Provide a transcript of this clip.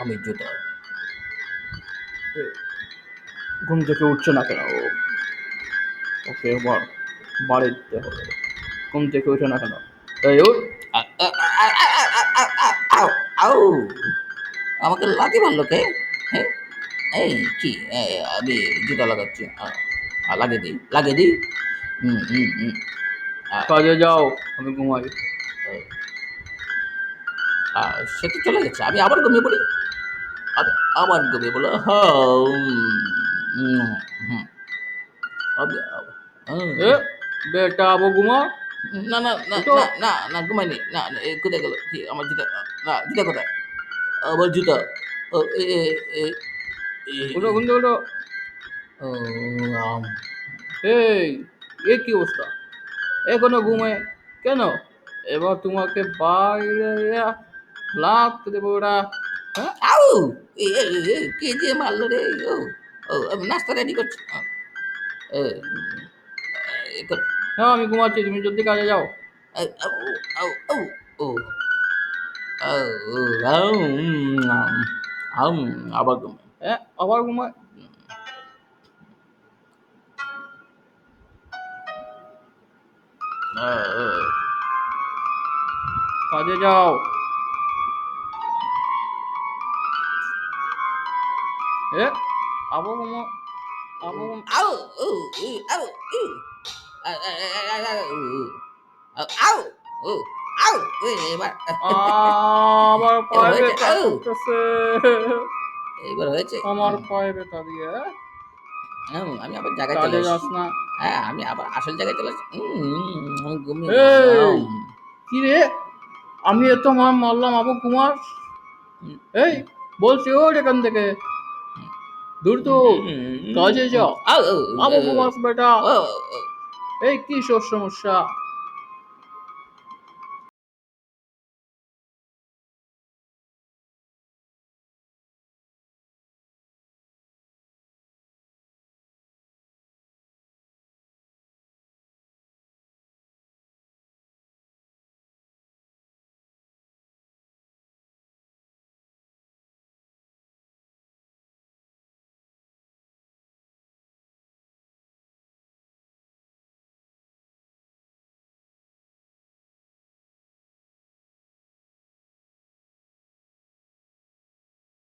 আমি জুতা। ঘুম থেকে উঠছে না কেন? ওকে এবার বাড়ি দিতে হবে। ঘুম থেকে উঠে না কেন? আমাকে লাগে মারলো কে? হ্যাঁ এই কি? আমি জুতা লাগাচ্ছি। লাগিয়ে দিই লাগে দিই। হুম হুম হুম। কাজে যাও আমি ঘুমাই। সে তো চলে গেছে আমি আবার ঘুমিয়ে পড়ি? আর আবার করে বলো বেটা আবো ঘুমা না না না না না না ঘুমাইনি না কোথায় গেল? কি আমার জুতা না জুতা কোথায়? আমার জুতা। ওটা ওটা এই এ কি অবস্থা? এখনও কেন? এবার তোমাকে বাইরে লাভ দেবো ওরা আউ! কে যে মারলো রে? ও আমি নাস্তা রেডি করছি। হ্যাঁ আমি ঘুমাচ্ছি তুমি জলদি কাজে যাও। ও আবার ঘুমাই। হ্যাঁ আবার ঘুমাই? কাজে যাও। আমি আবার জায়গায় চলে হ্যাঁ আমি আবার আসল জায়গায় চলে কি রে? আমি এত মারলাম আবু কুমার। এই বলছি ওর এখান থেকে। দুর্দুর কাজে যাও আবু বেটা এই কি সব সমস্যা